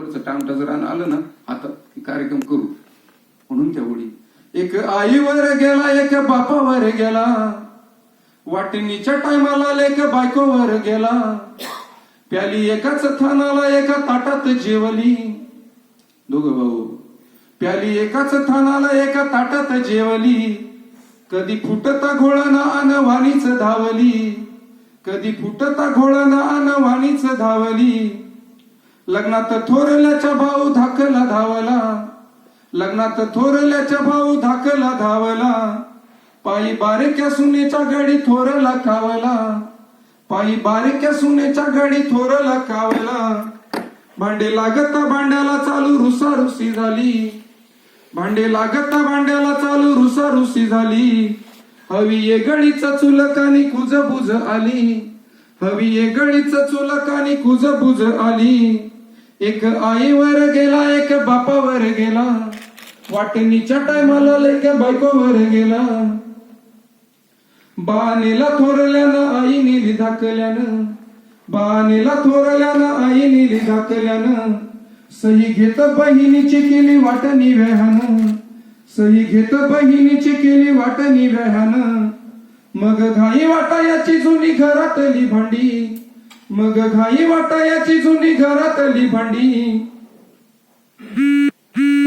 वरचं टामटा जर आलं ना आता कार्यक्रम करू. म्हणून त्या ओळी. एक आईवर गेला एक बापावर गेला. वाटणीच्या टायमाला लेक बायकोवर गेला. प्याली एकाच थानाला एका ताटात जेवली. दोघं भाऊ प्याली एकाच थानाला एका ताटात जेवली. कधी फुटता घोळना अन वाणीच धावली. कधी फुटता घोळना अन वाणीच धावली. लग्नात थोरल्याच्या भाऊ धाकला धावला. लग्नात थोरल्याच्या भाऊ धाकला धावला. पायी बारक्या सुनेच्या गाडी थोरला कावला. पायी बारक्या सुनेच्या गाडी थोरला कावला. भांडे लागता भांड्याला चालू रुसारुसी झाली. भांडे लागता भांड्याला चालू रुसारुसी झाली. हवी ये गळीच कुज कुजबुज आली. हवी ये गळीच कुज कुजबुज आली. एक आईवर गेला एक बापावर गेला. वाटणीच्या टायमाला लेक बायकोवर गेला. बानेला थोरल्यानं आई निली धाकल्यानं. बानेला थोरल्यानं आई निली धाकल्यानं. सही घेत बहिणीची केली वाटणी व्याहानं. सही घेत बहिणीची केली वाटणी व्याहानं. मग घाई वाटायाची जुनी घरातली भांडी. मग घाई वाटायाची जुनी घरातली भांडी.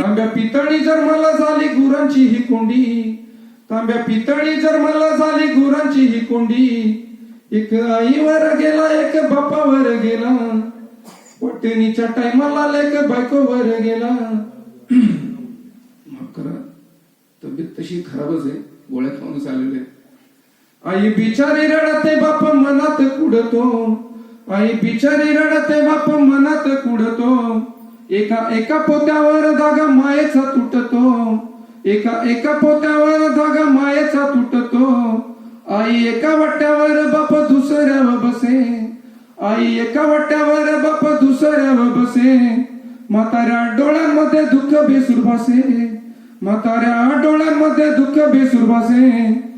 तांब्या पितळी जर मला झाली गुरांची ही कोंडी. तांब्या पितळी जर मला झाली गुरांची ही कोंडी. एक आईवर गेला एक बापावर गेला. वटणीच्या टायमाला लेक बायकोवर गेला. माफ करा तब्येत तशी खराबच आहे. गोळ्या खाऊनच आलेले आई बिचारी रडते बाप मनात कुडतो. आई बिचारी रडते बाप मनात कुडतो एका एका पोत्यावर धागा मायेचा तुटतो. एका एका पोत्यावर धागा मायेचा तुटतो. आई एका वाट्यावर बाप दुसऱ्यावर बसे. आई एका वाट्यावर बाप दुसऱ्यावर बसे. म्हाताऱ्या डोळ्यांमध्ये दुःख बेसूर भासे. म्हाताऱ्या डोळ्यांमध्ये दुःख बेसूर भासे.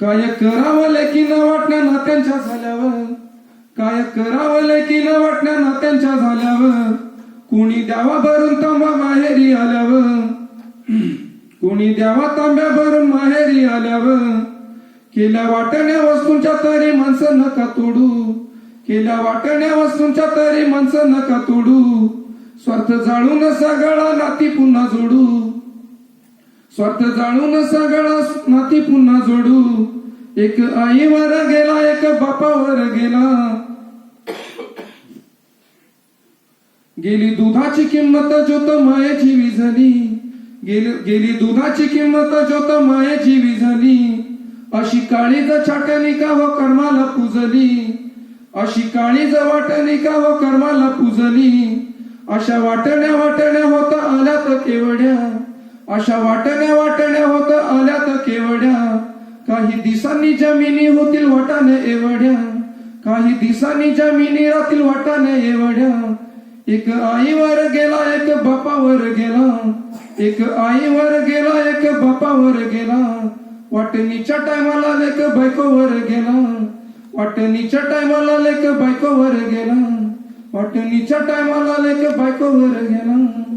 काय करावं की न वाटण्या नात्यांच्या झाल्यावर? काय करावं की न वाटण्या नात्यांच्या झाल्यावर? कोणी द्यावा भरून तांबा माहेरी आल्यावर? कोणी द्यावा तांब्या भरून माहेरी आल्यावर? केल्या वाटण्या वस्तूंच्या तरी माणसं नका तोडू. केल्या वाटण्या वस्तूंच्या तरी माणसं नका तोडू. स्वार्थ जाळून सगळा नाती पुन्हा जोडू. स्वार्थ जाळून सगळा नाती पुन्हा जोडू. एक आईवर गेला एक बापावर गेला. गेली दुधाची किंमत ज्योत मायाची विझली. गेली गेली दुधाची किंमत ज्योत मायाची विझली. अशी काळीज छाटणी का हो कर्माला पुजली? अशी काळीज वाटणी का हो कर्माला पुजली? अशा वाटण्या वाटण्या होता आल्यात केवड्या अशा वाटण्या वाटण्या होत तर केवड्या काही दिसांनी जमिनी होतील वाटाने एवढ्या. काही दिसांनी जमिनी राहतील वाटाने एवढ्या. एक आईवर गेला एक बापावर गेला. एक आईवर गेला एक बापावर गेला. वाटणीच्या टायमाला लेक बायकोवर गेला. वाटणीच्या टायमाला लेक बायकोवर गेला. वाटणीच्या टायमाला लेक बायकोवर गेला.